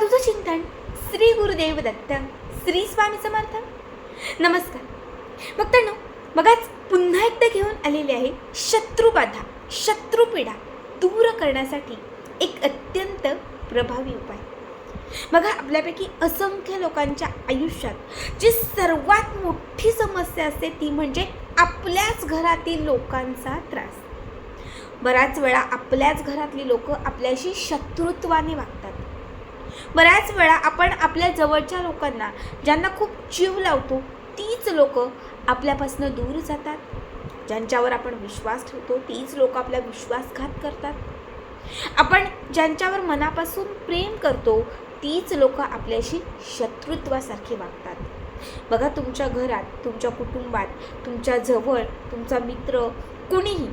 साधूचं चिंतन श्री गुरुदेव दत्त श्री स्वामी समर्थ. नमस्कार. बघताना मगाच पुन्हा एकदा घेऊन आलेले आहे शत्रुबाधा शत्रुपीडा दूर करण्यासाठी एक अत्यंत प्रभावी उपाय. बघा आपल्यापैकी असंख्य लोकांच्या आयुष्यात जी सर्वात मोठी समस्या असते ती म्हणजे आपल्याच घरातील लोकांचा त्रास. बऱ्याच वेळा आपल्याच घरातली लोक आपल्याशी शत्रुत्वाने वागतात. बऱ्याच वेळा आपण आपल्या जवळच्या लोकांना ज्यांना खूप जीव लावतो तीच लोक आपल्यापासून दूर जातात. ज्यांच्यावर आपण विश्वास ठेवतो तीच लोक आपला विश्वासघात करतात. आपण ज्यांच्यावर मनापासून प्रेम करतो तीच लोक आपल्याशी शत्रुत्वासारखी वागतात. बघा तुमच्या घरात तुमच्या कुटुंबात तुमच्या जवळ तुमचा मित्र कुणीही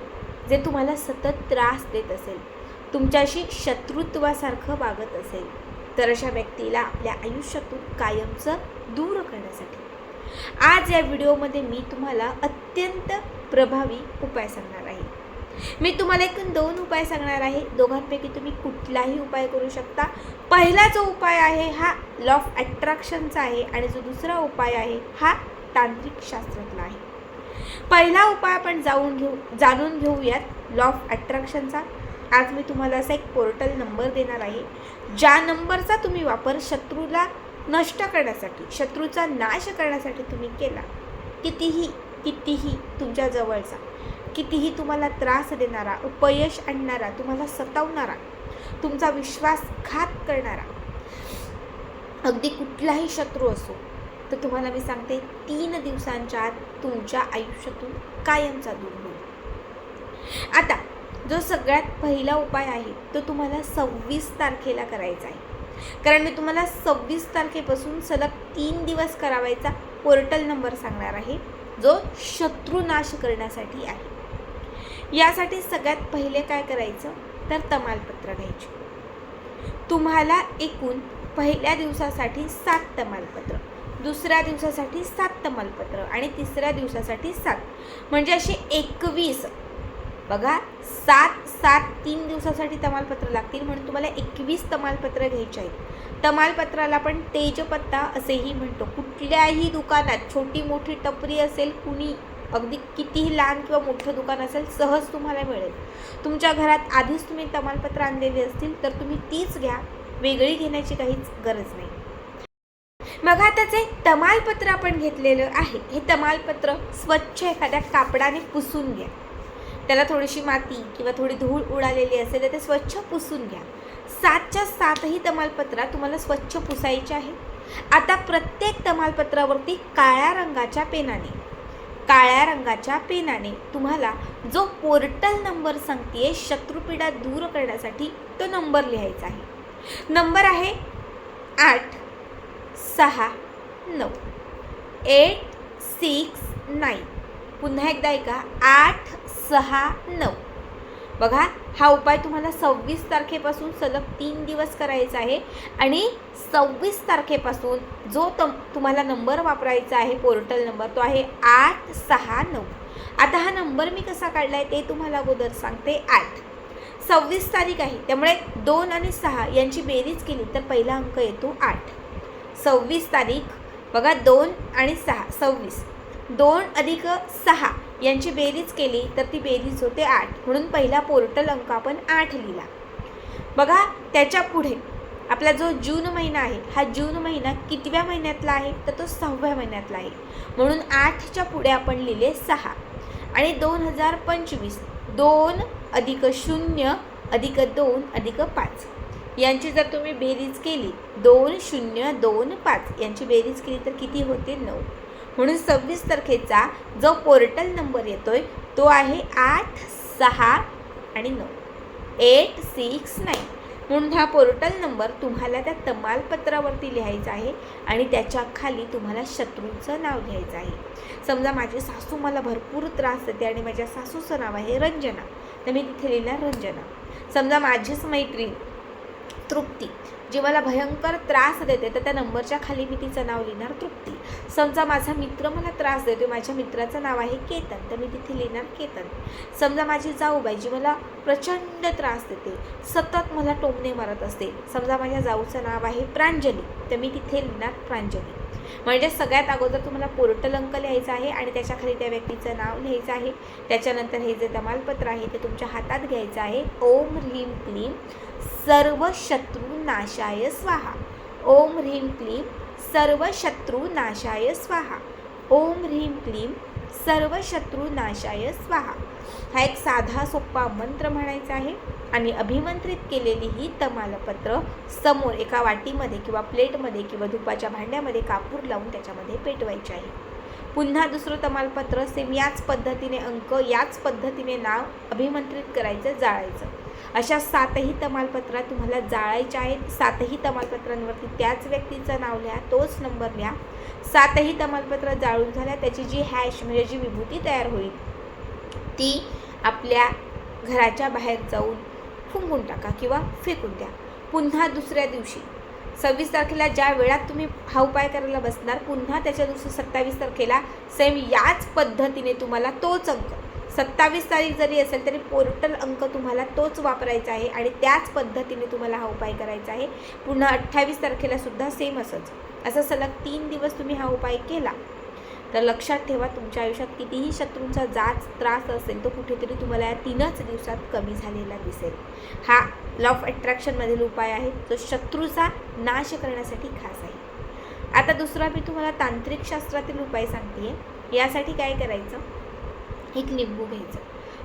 जे तुम्हाला सतत त्रास देत असेल तुमच्याशी शत्रुत्वासारखं वागत असेल तर अशा व्यक्तीला आपल्या आयुष्यातून कायमचं दूर करण्यासाठी. आज या व्हिडिओमध्ये मी तुम्हाला अत्यंत प्रभावी उपाय सांगणार आहे. मी तुम्हाला एकूण दोन उपाय सांगणार आहे. दोघांपैकी तुम्ही कुठलाही उपाय करू शकता. पहिला जो उपाय आहे हा लॉ ऑफ अट्रॅक्शनचा आहे आणि जो दुसरा उपाय आहे हा तांत्रिक शास्त्रातला आहे. पहिला उपाय आपण जाऊन घेऊ जाणून घेऊयात लॉ ऑफ अट्रॅक्शनचा आज मी तुम्हाला असा एक पोर्टल नंबर देणार आहे ज्या नंबरचा तुम्ही वापर शत्रूला नष्ट करण्यासाठी शत्रूचा नाश करण्यासाठी तुम्ही केला कितीही कितीही तुमच्या जवळचा कितीही तुम्हाला त्रास देणारा अपयश आणणारा तुम्हाला सतावणारा तुमचा विश्वासघात करणारा अगदी कुठलाही शत्रू असो तर तुम्हाला मी सांगते तीन दिवसांच्या आत तुमच्या आयुष्यातून कायमचा दूर होईल. आता जो सगळ्यात पहिला उपाय आहे तो तुम्हाला सव्वीस तारखेला करायचा आहे. कारण मी तुम्हाला सव्वीस तारखेपासून सलग तीन दिवस करावायचा पोर्टल नंबर सांगणार आहे जो शत्रुनाश करण्यासाठी आहे. यासाठी सगळ्यात पहिले काय करायचं तर तमालपत्र घ्यायचे. तुम्हाला एकूण पहिल्या दिवसासाठी सात तमालपत्र दुसऱ्या दिवसासाठी सात तमालपत्र आणि तिसऱ्या दिवसासाठी सात. म्हणजे असे एकवीस बघा सात सात तीन दिवसासाठी तमालपत्र लागतील म्हणून तुम्हाला एकवीस तमालपत्र घ्यायचे आहेत. तमालपत्राला आपण तेजपत्ता असेही म्हणतो. कुठल्याही दुकानात छोटी मोठी टपरी असेल कुणी अगदी कितीही लहान किंवा मोठं दुकान असेल सहज तुम्हाला मिळेल. तुमच्या घरात आधीच तुम्ही तमालपत्र आणलेली असतील तर तुम्ही तीच घ्या. वेगळी घेण्याची काहीच गरज नाही. मग आता जे तमालपत्र आपण घेतलेलं आहे हे तमालपत्र स्वच्छ एखाद्या कापडाने पुसून घ्या. त्याला थोडीशी माती किंवा थोडी धूळ उडालेली असेल तर ते स्वच्छ पुसून घ्या. सातच्या सातही तमालपत्रा तुम्हाला स्वच्छ पुसायचे आहे आता प्रत्येक तमालपत्रावरती काळ्या रंगाच्या पेनाने काळ्या रंगाच्या पेनाने तुम्हाला जो पोर्टल नंबर सांगते शत्रुपीडा दूर करण्यासाठी तो नंबर लिहायचा आहे. नंबर आहे आठ सहा नऊ एट सिक्स नाईन. पुन्हा एकदा ऐका. आठ सहा नऊ. बघा हा उपाय तुम्हाला सव्वीस तारखेपासून सलग तीन दिवस करायचा आहे आणि सव्वीस तारखेपासून जो तम तुम्हाला नंबर वापरायचा आहे पोर्टल नंबर तो आहे आठ सहा नऊ. आता हा नंबर मी कसा काढला आहे ते तुम्हाला अगोदर सांगते. आठ. सव्वीस तारीख आहे त्यामुळे दोन आणि सहा यांची बेरीज केली तर पहिला अंक येतो आठ. सव्वीस तारीख बघा दोन आणि सहा सव्वीस. दोन अधिक सहा यांची बेरीज केली तर ती बेरीज होते आठ. म्हणून पहिला पोर्टल अंक आपण आठ लिहिला. बघा त्याच्या पुढे आपला जो जून महिना आहे हा जून महिना कितव्या महिन्यातला आहे? तर तो सहाव्या महिन्यातला आहे. म्हणून आठच्या पुढे आपण लिहिले सहा. आणि दोन हजार पंचवीस दोन अधिक शून्य अधिक दोन अधिक पाच. यांची जर तुम्ही बेरीज केली दोन शून्य दोन पाच यांची बेरीज केली तर किती होते? नऊ. म्हणून सव्वीस तारखेचा जो पोर्टल नंबर येतोय तो आहे आठ सहा आणि नऊ. Eight six nine. म्हणून हा पोर्टल नंबर तुम्हाला त्या तमालपत्रावरती लिहायचा आहे आणि त्याच्याखाली तुम्हाला शत्रूचं नाव लिहायचं आहे. समजा माझी सासू मला भरपूर त्रास देते आणि माझ्या सासूचं नाव आहे रंजना. तर मी तिथे लिहिलं रंजना. समजा माझीच मैत्रीण तृप्ती. जी मला भयंकर त्रास देते तर त्या नंबरच्या खाली मी तिचं नाव लिहिणार तृप्ती. समजा माझा मित्र मला त्रास देतो माझ्या मित्राचं नाव आहे केतन तर मी तिथे लिहिणार केतन. समजा माझी जाऊबाई जी मला प्रचंड त्रास देते सतत मला टोमणे मारत असते. समजा माझ्या जाऊचं नाव आहे प्रांजली तर मी तिथे लिहिणार प्रांजली. म्हणजे सगळ्यात अगोदर तुम्हाला पोर्टल अंक लिहायचा आहे आणि त्याच्याखाली त्या व्यक्तीचं नाव लिहायचं आहे. त्याच्यानंतर हे जे तमालपत्र आहे ते तुमच्या हातात घ्यायचं आहे. ओम ह्रीम क्लीम. सर्व शत्रू नाशाय स्वाहा. ओम ह्रीं क्लीम सर्व शत्रू नाशाय स्वाहा. ओम ह्रीं क्लीम सर्व शत्रू नाशाय स्वाहा. हा एक साधा सोपा मंत्र म्हणायचा आहे आणि अभिमंत्रित केलेली ही तमालपत्र समोर एका वाटीमध्ये किंवा प्लेटमध्ये किंवा धुपाच्या भांड्यामध्ये कापूर लावून त्याच्यामध्ये पेटवायचे आहे. पुन्हा दुसरं तमालपत्र सेम याच पद्धतीने अंक याच पद्धतीने नाव अभिमंत्रित करायचं जाळायचं. अशा सातही तमालपत्रा तुम्हाला जाळायच्या आहेत. सातही तमालपत्रांवरती त्याच व्यक्तीचं नाव लिहा तोच नंबर लिहा. सातही तमालपत्र जाळून झाल्या त्याची जी हॅश म्हणजे जी विभूती तयार होईल ती आपल्या घराच्या बाहेर जाऊन फुंकून टाका किंवा फेकून द्या. पुन्हा दुसऱ्या दिवशी सव्वीस तारखेला ज्या वेळात तुम्ही हा उपाय करायला बसणार पुन्हा त्याच्या दिवशी सत्तावीस तारखेला सेम याच पद्धतीने तुम्हाला तोच अंक सत्तावीस तारीख जरी असेल तरी पोर्टल अंक तुम्हाला तोच वापरायचा आहे आणि त्याच पद्धतीने तुम्हाला हा उपाय करायचा आहे. पुन्हा अठ्ठावीस तारखेला सुद्धा सेम असंच. असं सलग तीन दिवस तुम्ही हा उपाय केला. तर लक्षात ठेवा तुमच्या आयुष्यात कितीही शत्रूंचा जाच त्रास असेल तो कुठेतरी तुम्हाला या तीनच दिवसात कमी झालेला दिसेल. हा लॉ ऑफ अट्रॅक्शनमधील उपाय आहे जो शत्रूचा नाश करण्यासाठी खास आहे. आता दुसरा मी तुम्हाला तांत्रिक शास्त्रातील उपाय सांगते यासाठी काय करायचं? एक लिंबू घ्यायचं.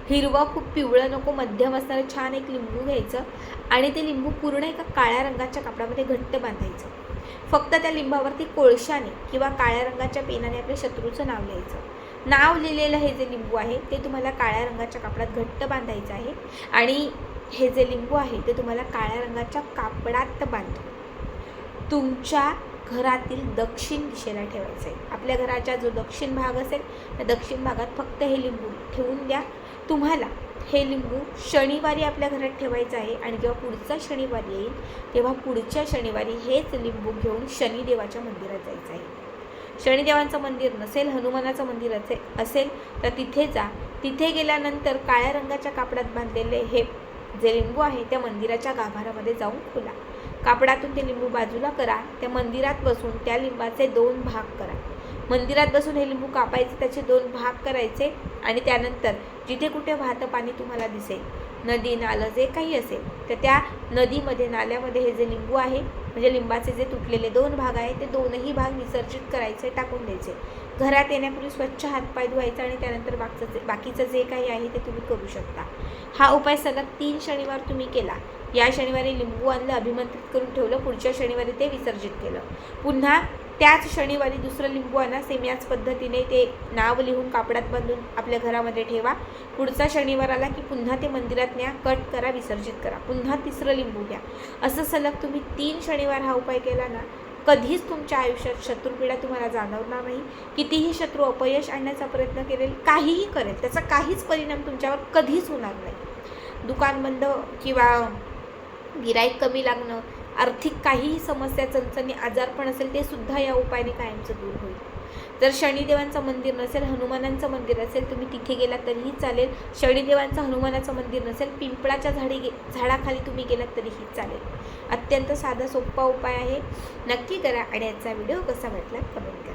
हिरवं खूप पिवळं नको मध्यम असणारं छान एक लिंबू घ्यायचं आणि ते लिंबू पूर्ण एका काळ्या रंगाच्या कापडामध्ये घट्ट बांधायचं. फक्त त्या लिंबावरती कोळशाने किंवा काळ्या रंगाच्या पेनाने आपल्या शत्रूचं नाव लिहायचं. नाव लिहिलेलं हे जे लिंबू आहे ते तुम्हाला काळ्या रंगाच्या कापडात घट्ट बांधायचं आहे आणि हे जे लिंबू आहे ते तुम्हाला काळ्या रंगाच्या कापडात बांधतो. तुमच्या घरातील दक्षिण दिशेला ठेवायचं आहे. आपल्या घराचा जो दक्षिण भाग असेल त्या दक्षिण भागात फक्त हे लिंबू ठेवून द्या. तुम्हाला हे लिंबू शनिवारी आपल्या घरात ठेवायचं आहे आणि जेव्हा पुढचा शनिवार येईल तेव्हा पुढच्या शनिवारी हेच लिंबू घेऊन शनिदेवाच्या मंदिरात जायचं आहे. शनिदेवांचं मंदिर नसेल हनुमानाचं मंदिर असे असेल तर तिथे जा. तिथे गेल्यानंतर काळ्या रंगाच्या कापडात बांधलेले हे जे लिंबू आहे त्या मंदिराच्या गाभारामध्ये जाऊन खोला. कापडातून ते लिंबू बाजूला करा त्या मंदिरात बसून त्या लिंबाचे दोन भाग करा. मंदिरात बसून हे लिंबू कापायचे त्याचे दोन भाग करायचे आणि त्यानंतर जिथे कुठे वाहतं पाणी तुम्हाला दिसेल नदी नालं जे काही असेल तर त्या नदीमध्ये नाल्यामध्ये हे जे लिंबू आहे म्हणजे लिंबाचे जे तुटलेले दोन भाग आहे ते दोनही भाग विसर्जित करायचे टाकून द्यायचे. घरात येण्यापूर्वी स्वच्छ हातपाय धुवायचा आणि त्यानंतर बाकीचं जे बाकीचं जे काही आहे ते तुम्ही करू शकता. हा उपाय सलग तीन शनिवार तुम्ही केला. या शनिवारी लिंबू आणलं अभिमंत्रित करून ठेवलं पुढच्या शनिवारी ते विसर्जित केलं. पुन्हा त्याच शनिवारी दुसरं लिंबू आणा सेम याच पद्धतीने ते नाव लिहून कापडात बांधून आपल्या घरामध्ये ठेवा. पुढचा शनिवार आला की पुन्हा ते मंदिरात न्या कट करा विसर्जित करा. पुन्हा तिसरं लिंबू घ्या. असं सलग तुम्ही तीन शनिवार हा उपाय केला ना कधीच तुमच्या आयुष्यात शत्रुपीडा तुम्हाला जाणवणार नाही. कितीही शत्रू अपयश आणण्याचा प्रयत्न करेल काहीही करेल त्याचा काहीच परिणाम तुमच्यावर कधीच होणार नाही. दुकान बंद किंवा गिराईक कमी लागणं आर्थिक काहीही समस्या चणचणी आजारपण असेल ते सुद्धा या उपायाने कायमचं दूर होईल. जर शनिदेवांचं मंदिर नसेल हनुमानांचं मंदिर असेल तुम्ही तिथे गेलात तरीही चालेल. शनिदेवांचं हनुमानाचं मंदिर नसेल पिंपळाच्या झाडी गे झाडाखाली तुम्ही गेलात तरीही चालेल. अत्यंत साधा सोपा उपाय आहे. नक्की करा आणि याचा व्हिडिओ कसा वाटला कमेंट करा.